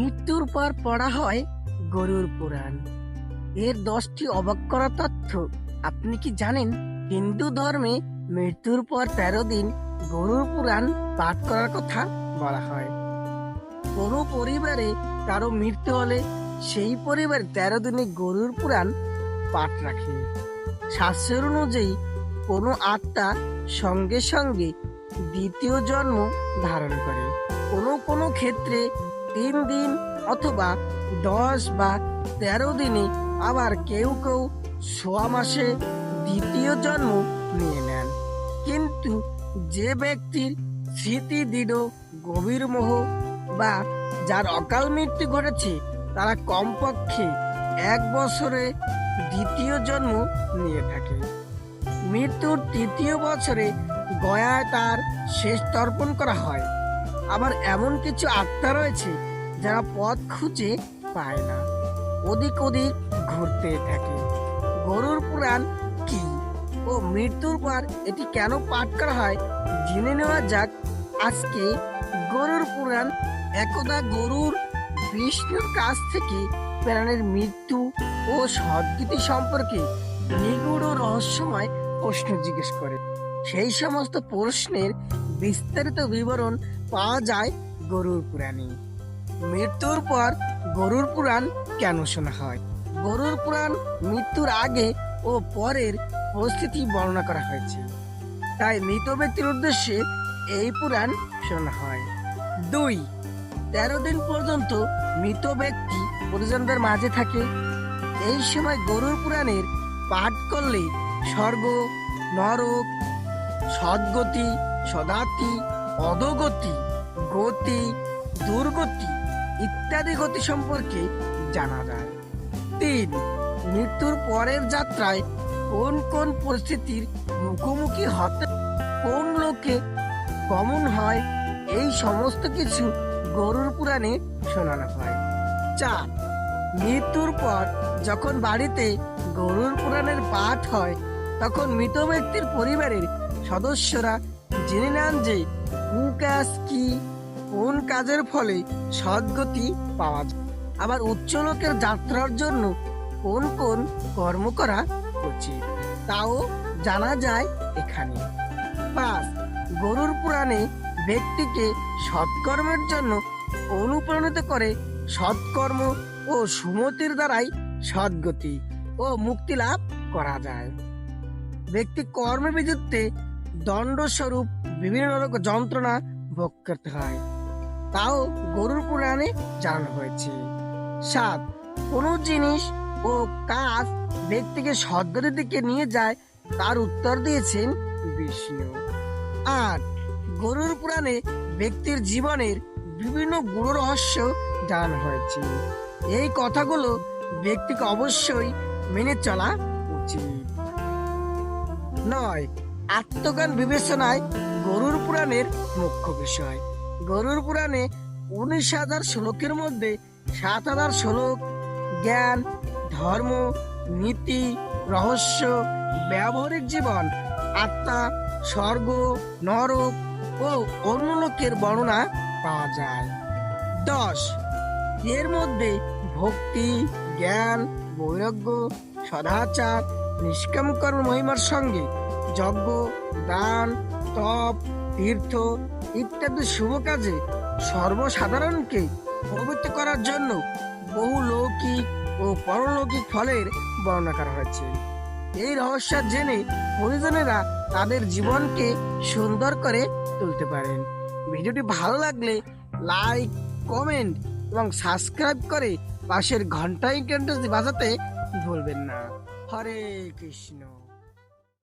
মৃত্যুর পর পড়া হয় গরুর পুরাণ। এর দশটি অবাক করা তথ্য। আপনি কি জানেন, হিন্দু ধর্মে মৃত্যুর পর তেরো দিন গরুর পুরাণ পাঠ করার কথা বলা হয়। কোনো পরিবারে কারও মৃত্যু হলে সেই পরিবার তেরো দিনে গরুর পুরাণ পাঠ রাখে। শাস্ত্রের অনুযায়ী, কোনো আত্মা সঙ্গে সঙ্গে দ্বিতীয় জন্ম ধারণ করে। কোনো কোনো ক্ষেত্রে তিন দিন অথবা দশ বা তেরো দিনে আবার কেউ কেউ সোয়া মাসে দ্বিতীয় জন্ম নিয়ে নেন। কিন্তু যে ব্যক্তির স্মৃতি দৃঢ়, গভীর মোহ বা যার অকাল মৃত্যু ঘটেছে, তারা কমপক্ষে এক বছরে দ্বিতীয় জন্ম নিয়ে থাকে। মৃত্যুর তৃতীয় বছরে গয়ায় তার শেষ তর্পণ করা হয়। আবার এমন কিছু আত্মা রয়েছে যারা পথ খুঁজে পায় না। ওদিক ওদিক ঘুরতে থাকে। গরুর পুরাণ কি? ও মৃত্যুর পর এটি কেন পাঠ করা হয়? জেনে নেওয়া যাক। আজকে গরুর পুরাণ একদা গরুর বিষ্ণুর কাছ থেকে প্রাণের মৃত্যু ও সদ্গতি সম্পর্কে নিগুড় ও রহস্যময় প্রশ্ন জিজ্ঞেস করে। সেই সমস্ত প্রশ্নের বিস্তারিত বিবরণ পাওয়া যায় গরুর পুরাণে। মৃত্যুর পর গরুর পুরাণ কেন শোনা হয়? গরুর পুরাণ মৃত্যুর আগে ও পরের পরিস্থিতি বর্ণনা করা হয়েছে। তাই মৃত ব্যক্তির উদ্দেশ্যে এই পুরাণ শোনা হয়। দুই, তেরো দিন পর্যন্ত মৃত ব্যক্তি পরিজনদের মাঝে থাকে। এই সময় গরুর পুরাণের পাঠ করলে স্বর্গ, নরক, সদ্গতি, সদাতি, অধগতি, গতি, দুর্গতি ইত্যাদি গতি সম্পর্কে জানা যায়। তিন, মৃত্যুর পরের যাত্রায় কোন কোন পরিস্থিতির মুখোমুখি হতে কোন লোকে কমন হয়, এই সমস্ত কিছু গরুর পুরাণে শোনানো হয়। চার, মৃত্যুর পর যখন বাড়িতে গরুর পুরাণের পাঠ হয়, তখন মৃত ব্যক্তির পরিবারের সদস্যরা জেনে নেন যে কুকাজ কি। কাজের ফলে সদ্গতি পাওয়া যায়। আবার উচ্চ লোকের যাত্রার জন্য কোন কোন কর্ম করা উচিত, তাও জানা যায় এখানে। পাঁচ, গরুর পুরাণে ব্যক্তিকে সৎকর্মের জন্য অনুপ্রাণিত করে সৎকর্ম ও সুমতির দ্বারাই সদ্গতি ও মুক্তি লাভ করা যায়। ব্যক্তি কর্মে বিযুক্তে দণ্ডস্বরূপ বিভিন্ন রকম যন্ত্রণা ভোগ করতে হয়। তাও গরুর পুরাণে জানানো হয়েছে। সাত, কোনো জিনিস ও কাজ ব্যক্তিকে সদ্গতির দিকে নিয়ে যায়, তার উত্তর দিয়েছেন বিষ্ণু। আট, গরুর পুরাণে ব্যক্তির জীবনের বিভিন্ন গুরু রহস্য জানানো হয়েছে। এই কথাগুলো ব্যক্তিকে অবশ্যই মেনে চলা উচিত। নয়, আত্মজ্ঞান বিবেচনায় গরুর পুরাণের মুখ্য বিষয়। গরুর পুরাণে উনিশ হাজার শ্লোকের মধ্যে সাত হাজার শ্লোক জ্ঞান, ধর্ম, নীতি, রহস্য, ব্যবহারিক জীবন, আত্মা, স্বর্গ, নরক ও অন্য লোকের বর্ণনা পাওয়া যায়। দশ, এর মধ্যে ভক্তি, জ্ঞান, বৈরাগ্য, সদাচার, নিষ্কাম কর্ম, মহিমার সঙ্গে যজ্ঞ, দান, তপ তীর্থ, ইত্যাদি শুভ কাজে সর্বসাধারণকে পবিত্র করার জন্য বহু লৌকিক ও পরলৌকিক ফলের বর্ণনা করা হয়েছে। এই রহস্য জেনে পরিজনেরা তাদের জীবনকে সুন্দর করে তুলতে পারেন। ভিডিওটি ভালো লাগলে লাইক, কমেন্ট এবং সাবস্ক্রাইব করে পাশের ঘণ্টা বাজাতে ভুলবেন না। হরে কৃষ্ণ।